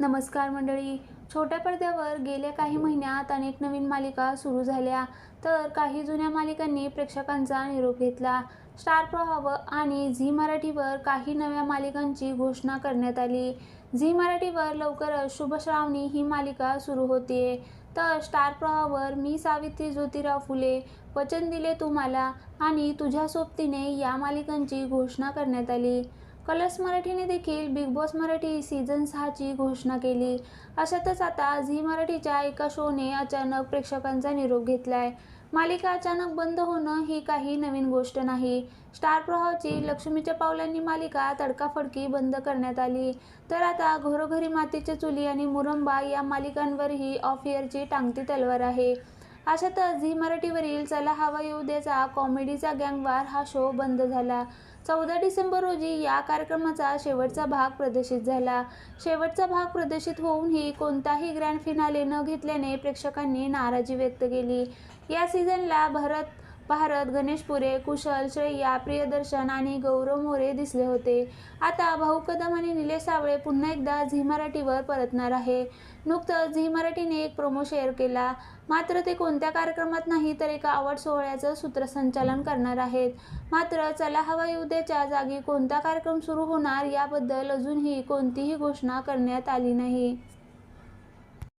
नमस्कार मंडळी. छोट्या पडद्यावर गेल्या काही महिन्यात अनेक नवीन मालिका सुरू झाल्या. तर काही जुन्या मालिकांनी प्रेक्षकांचा निरोप घेतला. स्टार प्रवाह आणि झी मराठीवर काही नव्या मालिकांची घोषणा करण्यात आली. झी मराठीवर लवकरच शुभश्रावणी ही मालिका सुरू होते. तर स्टार प्रवाहावर मी सावित्री ज्योतिराव फुले वचन दिले तुम्हाला आणि तुझ्या सोबतीने या मालिकांची घोषणा करण्यात आली. कलर्स मराठीने देखील बिग बॉस मराठी सीझन सहाची घोषणा केली. अशातच आता झी मराठीच्या एका शोने अचानक प्रेक्षकांचा निरोप घेतलाय. मालिका अचानक बंद होणं ही काही नवीन गोष्ट नाही. स्टार प्रवाहाची लक्ष्मीच्या पावलांनी मालिका तडकाफडकी बंद करण्यात आली. तर आता घरोघरी मातीच्या चुली आणि मुरंबा या मालिकांवरही ऑफ इयरची टांगती तलवार आहे. अशातच झी मराठीवरील चला हवा येऊ द्याचा कॉमेडीचा गँगवार हा शो बंद झाला. चौदा डिसेंबर रोजी या कार्यक्रमाचा शेवटचा भाग प्रदर्शित झाला. शेवटचा भाग प्रदर्शित होऊनही कोणताही ग्रँड फिनाले न घेतल्याने प्रेक्षकांनी नाराजी व्यक्त केली. या सीझनला भरत भारत गणेश पुरे कुशल श्रेया प्रियदर्शन आणि गौरव मोरे दिसले होते. आता भाऊ कदम आणि निलेश सावळे पुन्हा एकदा झी मराठीवर परतणार आहे. नुकतंच झी मराठीने एक प्रोमो शेअर केला. मात्र ते कोणत्या कार्यक्रमात नाही तर एका आवड सोहळ्याचं सूत्रसंचालन करणार आहेत. मात्र चला हवा येऊ जागी कोणता कार्यक्रम सुरू होणार याबद्दल अजूनही कोणतीही घोषणा करण्यात आली नाही.